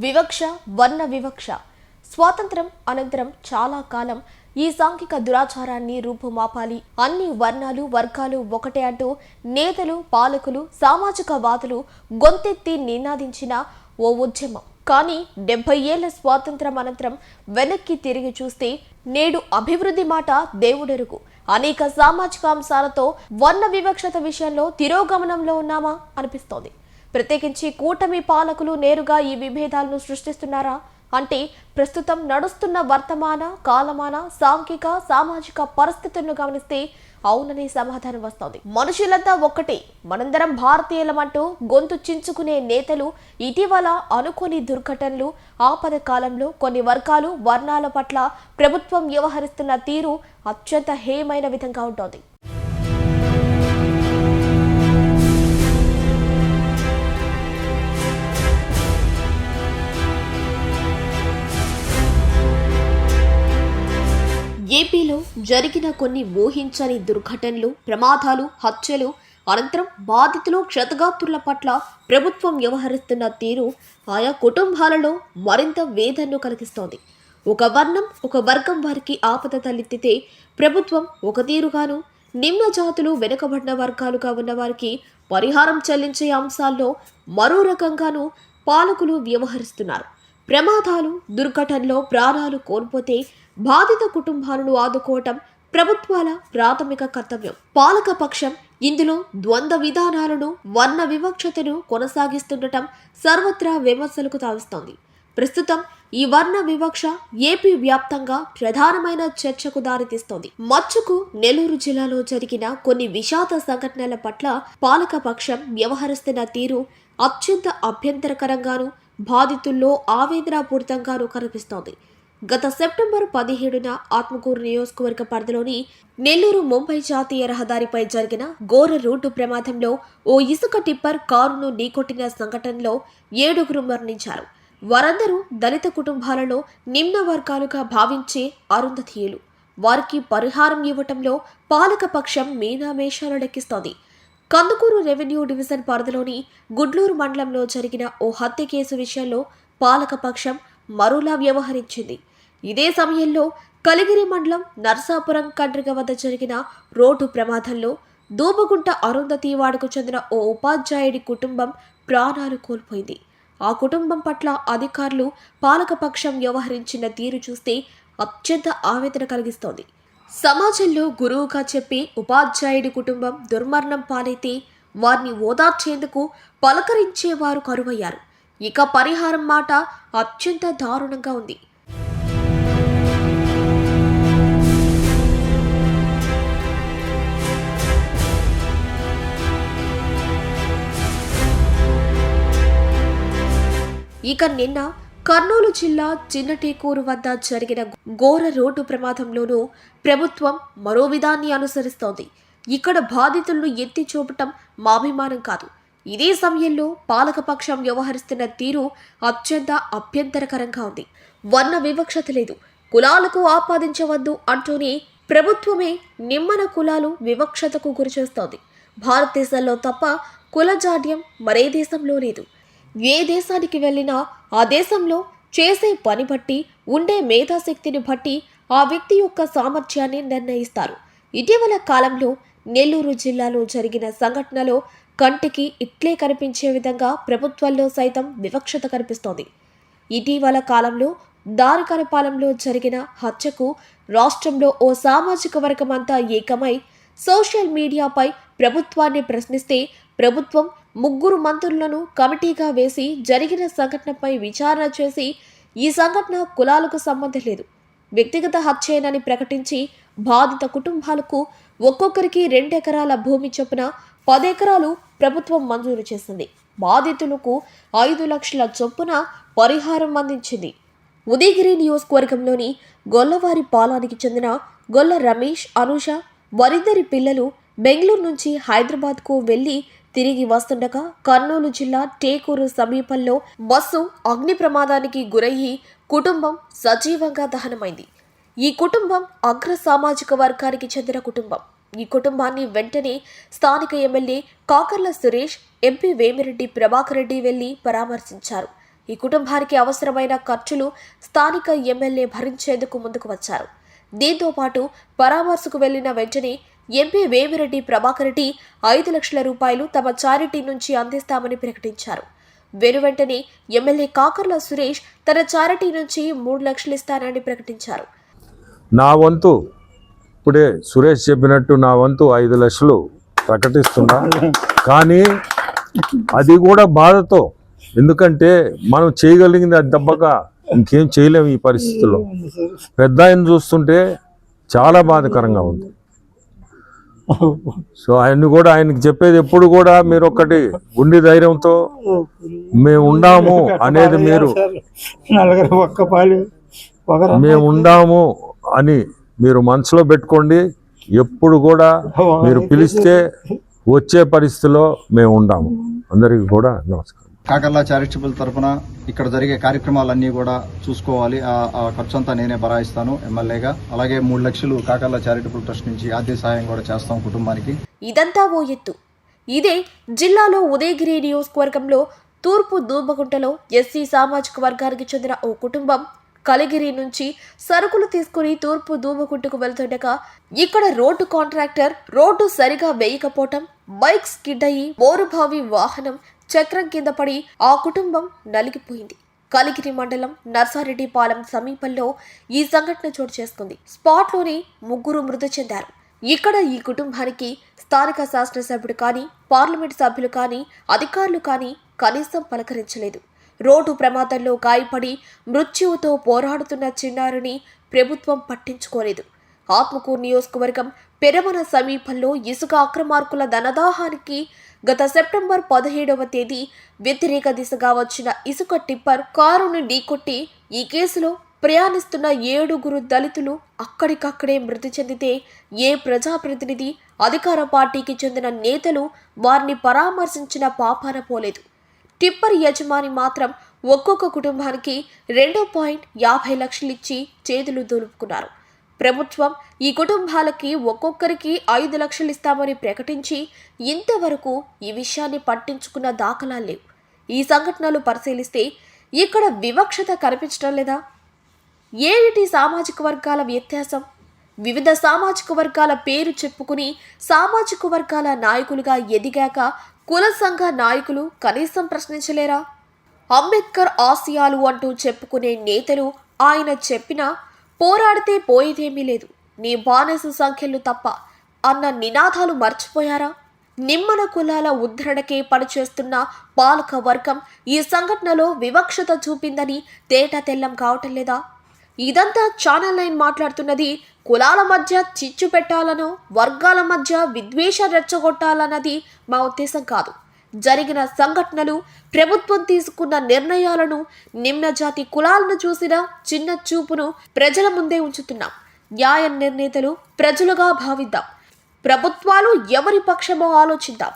వివక్ష వర్ణ వివక్ష. స్వాతంత్రం అనంతరం చాలా కాలం ఈ సాంఘిక దురాచారాన్ని రూపుమాపాలి. అన్ని వర్ణాలు వర్గాలు ఒకటే అంటూ నేతలు పాలకులు సామాజిక వాదులు గొంతెత్తి నినాదించిన ఓ ఉద్యమం. కానీ డెబ్బై ఏళ్ళ స్వాతంత్రం అనంతరం వెనక్కి తిరిగి చూస్తే నేడు అభివృద్ధి మాట దేవుడెరుగు. అనేక సామాజిక అంశాలతో వర్ణ వివక్షత విషయంలో తిరోగమనంలో ఉన్నామా? అనిపిస్తోంది. ప్రత్యేకించి కూటమి పాలకులు నేరుగా ఈ విభేదాలను సృష్టిస్తున్నారా? అంటే ప్రస్తుతం నడుస్తున్న వర్తమాన కాలమాన సాంఘిక సామాజిక పరిస్థితులను గమనిస్తే అవుననే సమాధానం వస్తోంది. మనుషులంతా ఒక్కటే. మనందరం భారతీయులమంటూ గొంతు చించుకునే నేతలు ఇటీవల అనుకోని దుర్ఘటనలు ఆపద కాలంలో కొన్ని వర్గాలు వర్ణాల పట్ల ప్రభుత్వం వ్యవహరిస్తున్న తీరు అత్యంత హేయమైన విధంగా ఉంటోంది. ఏపీలో జరిగిన కొన్ని ఊహించని దుర్ఘటనలు ప్రమాదాలు హత్యలు అనంతరం బాధితులు క్షతగాత్రుల పట్ల ప్రభుత్వం వ్యవహరిస్తున్న తీరు ఆయా కుటుంబాలలో మరింత వేదనను కలిగిస్తోంది. ఒక వర్ణం ఒక వర్గం వారికి ఆపద తలెత్తితే ప్రభుత్వం ఒక తీరుగాను నిమ్న జాతులు వెనుకబడిన వర్గాలుగా ఉన్న వారికి పరిహారం చెల్లించే అంశాల్లో మరో రకంగాను పాలకులు వ్యవహరిస్తున్నారు. ప్రమాదాలు దుర్ఘటనలో ప్రాణాలు కోల్పోతే బాధిత కుటుంబాలను ఆదుకోవటం ప్రభుత్వాల ప్రాథమిక కర్తవ్యం. పాలక పక్షం ఇందులో ద్వంద్వ విధానాలను వర్ణ వివక్షతను కొనసాగిస్తుండటం సర్వత్రా విమర్శలకు తావిస్తోంది. ప్రస్తుతం ఈ వర్ణ వివక్ష ఏపీ వ్యాప్తంగా ప్రధానమైన చర్చకు దారితీస్తోంది. మచ్చుకు నెల్లూరు జిల్లాలో జరిగిన కొన్ని విషాద సంఘటనల పట్ల పాలక పక్షం వ్యవహరిస్తున్న తీరు అత్యంత అభ్యంతరకరంగాను బాధితుల్లో ఆవేదనాపూరితంగాను కనిపిస్తోంది. గత సెప్టెంబర్ పదిహేడున ఆత్మకూరు నియోజకవర్గ పరిధిలోని నెల్లూరు ముంబై జాతీయ రహదారిపై జరిగిన ఘోర రోడ్డు ప్రమాదంలో ఓ ఇసుక టిప్పర్ కారును ఢీకొట్టిన సంఘటనలో ఏడుగురు మరణించారు. వారందరూ దళిత కుటుంబాలలో నిమ్న వర్గాలుగా భావించే అరుంధతీయులు. వారికి పరిహారం ఇవ్వటంలో పాలక పక్షం మీనామేషాలు లెక్కిస్తోంది. కందుకూరు రెవెన్యూ డివిజన్ పరిధిలోని గుడ్లూరు మండలంలో జరిగిన ఓ హత్య కేసు విషయంలో పాలక పక్షం మరోలా వ్యవహరించింది. ఇదే సమయంలో కలిగిరి మండలం నర్సాపురం కండ్రిగ వద్ద జరిగిన రోడ్డు ప్రమాదంలో దూబగుంట అరుంధతి వాడకు చెందిన ఓ ఉపాధ్యాయుడి కుటుంబం ప్రాణాలు కోల్పోయింది. ఆ కుటుంబం పట్ల అధికారులు పాలకపక్షం వ్యవహరించిన తీరు చూస్తే అత్యంత ఆవేదన కలిగిస్తోంది. సమాజంలో గురువుగా చెప్పి ఉపాధ్యాయుడి కుటుంబం దుర్మరణం పాలైతే వారిని ఓదార్చేందుకు పలకరించేవారు కరువయ్యారు. ఇక పరిహారం మాట అత్యంత దారుణంగా ఉంది. ఇక నిన్న కర్నూలు జిల్లా చిన్నటేకూరు వద్ద జరిగిన ఘోర రోడ్డు ప్రమాదంలోనూ ప్రభుత్వం మరో విధాన్ని అనుసరిస్తోంది. ఇక్కడ బాధితులను ఎత్తి చూపటం మాభిమానం కాదు. ఇదే సమయంలో పాలకపక్షం వ్యవహరిస్తున్న తీరు అత్యంత అభ్యంతరకరంగా ఉంది. వర్ణ వివక్షత లేదు. కులాలకు ఆపాదించవద్దు అంటూనే ప్రభుత్వమే నిమ్మన కులాలు వివక్షతకు గురిచేస్తోంది. భారతదేశంలో తప్ప కులజాడ్యం మరే దేశంలో లేదు. ఏ దేశానికి వెళ్ళినా ఆ దేశంలో చేసే పని బట్టి ఉండే మేధాశక్తిని బట్టి ఆ వ్యక్తి యొక్క సామర్థ్యాన్ని నిర్ణయిస్తారు. ఇటీవల కాలంలో నెల్లూరు జిల్లాలో జరిగిన సంఘటనలో కంటికి ఇట్లే కనిపించే విధంగా ప్రభుత్వంలో సైతం వివక్షత కనిపిస్తోంది. ఇటీవల కాలంలో దారుకరపాలెంలో జరిగిన హత్యకు రాష్ట్రంలో ఓ సామాజిక వర్గం అంతా ఏకమై సోషల్ మీడియాపై ప్రభుత్వాన్ని ప్రశ్నిస్తే ప్రభుత్వం ముగ్గురు మంత్రులను కమిటీగా వేసి జరిగిన సంఘటనపై విచారణ చేసి ఈ సంఘటన కులాలకు సంబంధం లేదు. వ్యక్తిగత హత్యేనని ప్రకటించి బాధిత కుటుంబాలకు ఒక్కొక్కరికి రెండెకరాల భూమి చొప్పున పదెకరాలు ప్రభుత్వం మంజూరు చేసింది. బాధితులకు ఐదు లక్షల చొప్పున పరిహారం అందించింది. ఉదయగిరి నియోజకవర్గంలోని గొల్లవారి పాలానికి చెందిన గొల్ల రమేష్ అనుష వారిద్దరి పిల్లలు బెంగళూరు నుంచి హైదరాబాద్కు వెళ్ళి తిరిగి వస్తుండగా కర్నూలు జిల్లా టేకూరు సమీపంలో బస్సు అగ్ని ప్రమాదానికి గురయ్యి కుటుంబం సజీవంగా దహనమైంది. ఈ కుటుంబం అగ్ర సామాజిక వర్గానికి చెందిన కుటుంబం. ఈ కుటుంబాన్ని వెంటనే స్థానిక ఎమ్మెల్యే కాకర్ల సురేష్ ఎంపీ వేమిరెడ్డి ప్రభాకర్ రెడ్డి వెళ్ళి పరామర్శించారు. ఈ కుటుంబానికి అవసరమైన ఖర్చులు స్థానిక ఎమ్మెల్యే భరించేందుకు ముందుకు వచ్చారు. దీంతో పాటు పరామర్శకు వెళ్ళిన వెంటనే ఎంపీ వేమిరెడ్డి ప్రభాకర్ రెడ్డి ఐదు లక్షల రూపాయలు తమ చారిటీ నుంచి అందిస్తామని ప్రకటించారు. వెనువెంటనే ఎమ్మెల్యే కాకర్ల సురేష్ తన చారిటీ నుంచి మూడు లక్షలు ఇస్తానని ప్రకటించారు. నా వంతు ఇప్పుడే సురేష్ చెప్పినట్టు నా వంతు ఐదు లక్షలు ప్రకటిస్తున్నా. కానీ అది కూడా బాధతో ఎందుకంటే మనం చేయగలిగింది అది దెబ్బగా ఇంకేం చేయలేము ఈ పరిస్థితుల్లో. పెద్ద ఆయన చూస్తుంటే చాలా బాధకరంగా ఉంది. సో ఆయన్ని కూడా ఆయనకి చెప్పేది ఎప్పుడు కూడా మీరు ఒక్కటి ఉండి ధైర్యంతో మేము ఉండాము అనేది మీరు నలుగురు ఒక్క పాలు ఒకరు మేము ఉండాము అని మీరు మనసులో పెట్టుకోండి. ఎప్పుడు కూడా మీరు పిలిస్తే వచ్చే పరిస్థితిలో మేము ఉండాము. అందరికీ కూడా నమస్కారం. కాకర్లా చారిటబుల్ తరపున ఇక్కడ జరిగే కార్యక్రమాలన్నీ కూడా చూసుకోవాలి. ఆ ఖర్చంతా ఖర్చు అంతా నేనే బరాయిస్తాను ఎమ్మెల్యేగా. అలాగే మూడు లక్షలు కాకర్లా చారిటబుల్ ట్రస్ట్ నుంచి ఆర్థిక సహాయం కూడా చేస్తాం కుటుంబానికి. ఇదంతా ఓ ఎత్తు. ఇదే జిల్లాలో ఉదయగిరి నియోజకవర్గంలో తూర్పు దూబగుంటలో ఎస్సీ సామాజిక వర్గానికి చెందిన ఓ కుటుంబం కలిగిరి నుంచి సరుకులు తీసుకుని తూర్పు దూబగుంటకు వెళ్తుండగా ఇక్కడ రోడ్డు కాంట్రాక్టర్ రోడ్డు సరిగా వేయకపోవటం బైక్ స్కిడ్ అయ్యి మోరుభావి వాహనం చక్రం కింద పడి ఆ కుటుంబం నలిగిపోయింది. కలిగిరి మండలం నర్సారెడ్డిపాలెం సమీపంలో ఈ సంఘటన చోటు చేసుకుంది. స్పాట్లోనే ముగ్గురు మృతి చెందారు. ఇక్కడ ఈ కుటుంబానికి స్థానిక శాసనసభ్యుడు కానీ పార్లమెంట్ సభ్యులు కానీ అధికారులు కానీ కనీసం పలకరించలేదు. రోడ్డు ప్రమాదంలో గాయపడి మృత్యువుతో పోరాడుతున్న చిన్నారిని ప్రభుత్వం పట్టించుకోలేదు. ఆత్మకూరు నియోజకవర్గం పెరమన సమీపంలో ఇసుక అక్రమార్కుల ధనదాహానికి గత సెప్టెంబర్ పదిహేడవ తేదీ వ్యతిరేక దిశగా వచ్చిన ఇసుక టిప్పర్ కారును ఢీకొట్టి ఈ కేసులో ప్రయాణిస్తున్న ఏడుగురు దళితులు అక్కడికక్కడే మృతి చెందితే ఏ ప్రజాప్రతినిధి అధికార పార్టీకి చెందిన నేతలు వారిని పరామర్శించిన పాపాన పోలేదు. టిప్పర్ యజమాని మాత్రం ఒక్కొక్క కుటుంబానికి రెండు పాయింట్ యాభై లక్షలిచ్చి చేతులు దులుపుకున్నారు. ప్రభుత్వం ఈ కుటుంబాలకి ఒక్కొక్కరికి ఐదు లక్షలు ఇస్తామని ప్రకటించి ఇంతవరకు ఈ విషయాన్ని పట్టించుకున్న దాఖలా లేవు. ఈ సంఘటనలు పరిశీలిస్తే ఇక్కడ వివక్షత కనిపించడం లేదా? ఏమిటి సామాజిక వర్గాల వ్యత్యాసం? వివిధ సామాజిక వర్గాల పేరు చెప్పుకుని సామాజిక వర్గాల నాయకులుగా ఎదిగాక కుల సంఘ నాయకులు కనీసం ప్రశ్నించలేరా? అంబేద్కర్ ఆశయాలు అంటూ చెప్పుకునే నేతలు ఆయన చెప్పిన పోరాడితే పోయేదేమీ లేదు. నీ బానిస సంఖ్యలు తప్ప అన్న నినాదాలు మర్చిపోయారా? నిమ్మన కులాల ఉద్ధరణకే పనిచేస్తున్న పాలక వర్గం ఈ సంఘటనలో వివక్షత చూపిందని తేట తెల్లం కావటం లేదా? ఇదంతా ఛానల్ నైన్ మాట్లాడుతున్నది కులాల మధ్య చిచ్చు పెట్టాలనో వర్గాల మధ్య విద్వేష రెచ్చగొట్టాలన్నది మా ఉద్దేశం కాదు. జరిగిన సంఘటనలు ప్రభుత్వం తీసుకున్న నిర్ణయాలను నిమ్నజాతి కులాలను చూసిన చిన్న చూపును ప్రజల ముందే ఉంచుతున్నాం. న్యాయ నిర్ణేతలు ప్రజలుగా భావిద్దాం. ప్రభుత్వాలు ఎవరి పక్షమో ఆలోచిద్దాం.